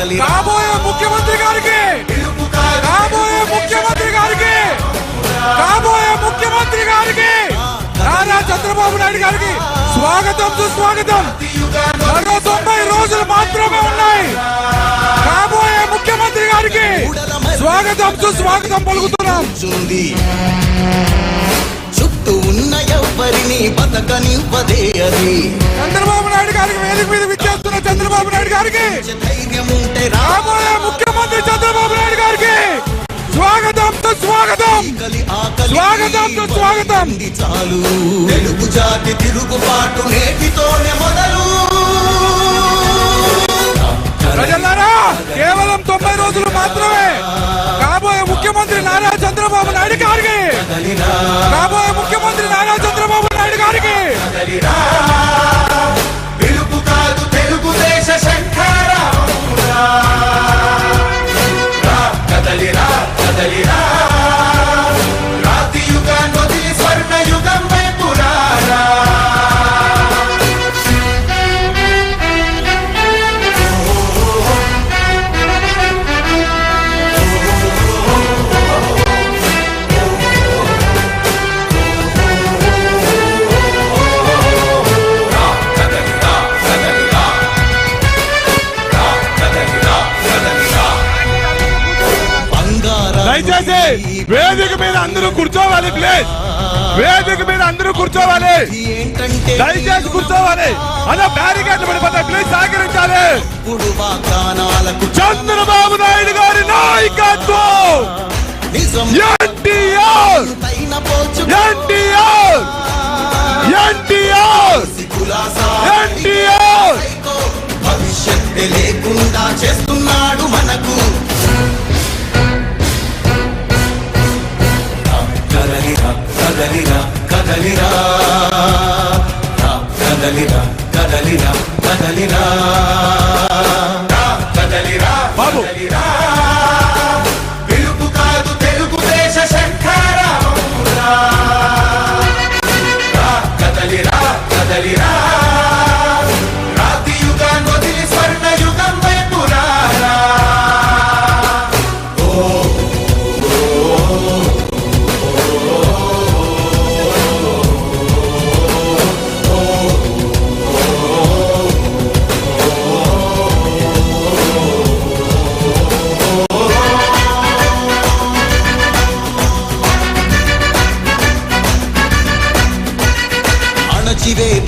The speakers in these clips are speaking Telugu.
కదలిరా కాబోయే ముఖ్యమంత్రి గారికి! కాబోయే ముఖ్యమంత్రి గారికి! కాబోయే ముఖ్యమంత్రి గారికి! నారా చంద్రబాబు నాయుడు గారికి స్వాగతం సుస్వాగతం! మరో తొంభై రోజులు మాత్రమే ఉన్నాయి! కాబోయే ముఖ్యమంత్రి గారికి స్వాగతం సుస్వాగతం పలుకుతున్నాం! చుట్టూ ఉన్న ఎవ్వరిని బతకనివ్వదే అది. చంద్రబాబు నాయుడు గారికి వేదిక మీద చంద్రబాబు నాయుడు గారికి! ధైర్యం ఉంటే రా కాబోయే ముఖ్యమంత్రి చంద్రబాబు నాయుడు గారికి! స్వాగతం స్వాగతం, సుస్వాగతం. ఉంది చాలు తెలుగు జాతి తిరుగుబాటు నేటితోనే మొదలు. ప్రజలారా కేవలం తొంభై రోజులు మాత్రమే కాబోయే ముఖ్యమంత్రి నారా చంద్రబాబు నాయుడు గారికి! కాబోయే ముఖ్యమంత్రి నారా చంద్రబాబు నాయుడు గారికి! దయచేసి వేదిక మీద అందరూ కూర్చోవాలి ప్లీజ్. వేదిక మీద అందరూ కూర్చోవాలి. దయచేసి కూర్చోవాలి. అలా బ్యారికేడ్లు పడిపోతాయి ప్లీజ్ సహకరించాలి. చంద్రబాబు నాయుడు గారి నాయకత్వం. ఎన్టీఆర్. ఎన్టీఆర్. ఎన్టీఆర్. ఎన్టీఆర్. భవిష్యత్తు లేకుండా చేస్తున్నాడు మనకు. కదలిరా కదలిరా కదలిరా బాబు.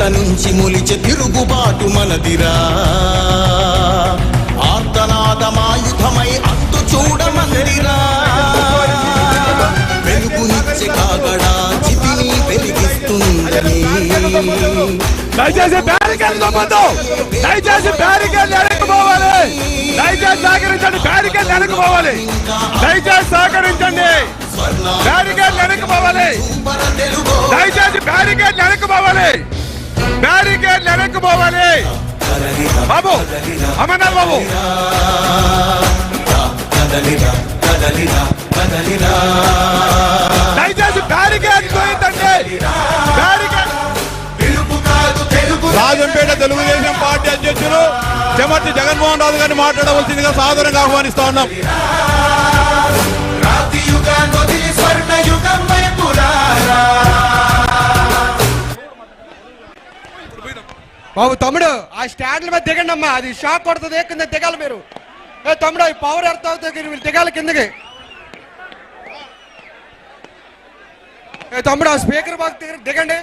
అణచివేత నుంచి మొలిచే తిరుగుబాటు మనదిరా. ఆర్తనాదమాయుధమై అంతు చూడమందిరా. వెలుగునిచ్చే కాగడా చితిని వెలిగిస్తుందని. దయచేసి బ్యారికేడ్ నమ్మద్దు దయచేసి బ్యారికేడ్ వెనక్కిపోవాలి దయచేసి సహకరించండి. బ్యారికేడ్ వెనక్కిపోవాలి దయచేసి సహకరించండి. బ్యారికేడ్ వెనక్కిపోవాలి దయచేసి బ్యారికేడ్ వెనక్కిపోవాలి బ్యారికేడ్ వెనక్కిపోవాలి బాబు అమర్నాథ్ బాబు. దయచేసి బ్యారికేడ్ పోయిందండి బ్యారికేడ్. పిలుపు కాదు తెలుగు రాజంపేట తెలుగుదేశం పార్టీ అధ్యక్షులు చెమర్తి జగన్మోహన్ రాజు గారిని మాట్లాడవలసిందిగా సాదరంగా ఆహ్వానిస్తా ఉన్నాం. యుగం వైపు రారా. బాబు తమ్ముడు ఆ స్టాండ్ల మీద దిగండి అమ్మా. అది షాక్ కొడుతుంది కింద దిగాలి మీరు. ఏ తమ్ముడు ఈ పవర్ ఎర్త్ అవుతుంది మీరు దిగాలి కిందకి. ఏ తమ్ముడు ఆ స్పీకర్ బాక్స్ దగ్గర దిగండి.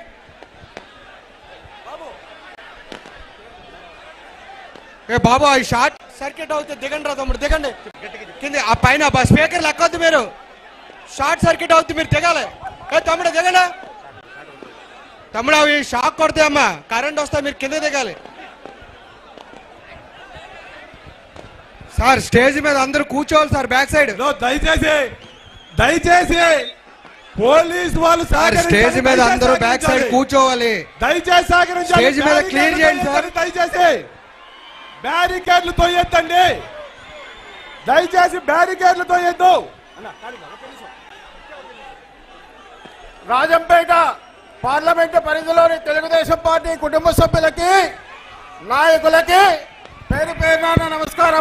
ఏ బాబు ఆ షార్ట్ సర్క్యూట్ అవుతుంది దిగండి రా తమ్ముడు దిగండి. కింద ఆ పైన స్పీకర్ లెక్కొద్దు మీరు. షార్ట్ సర్క్యూట్ అవుతుంది మీరు దిగాలి. ఏ తమ్ముడు దిగండి. తమ్ముడు అవి షాక్ కొడతాయమ్మా కరెంట్ వస్తే మీరు కింద దిగాలి. సార్ స్టేజ్ మీద అందరూ కూర్చోవాలి సార్ బ్యాక్ సైడ్. దయచేసి దయచేసి పోలీస్ వాళ్ళు. స్టేజ్ మీద అందరూ బ్యాక్ సైడ్. కూర్చోవాలి. దయచేసి స్టేజ్ మీద clear చేయండి సార్. దయచేసి. బ్యారికేడ్లు తోయొద్దండి దయచేసి బ్యారికేడ్లు తోయొద్దు రాజంపేట పార్లమెంటు పరిధిలోని తెలుగుదేశం పార్టీ కుటుంబ సభ్యులకి నాయకులకి పేరు పేరున నమస్కారం.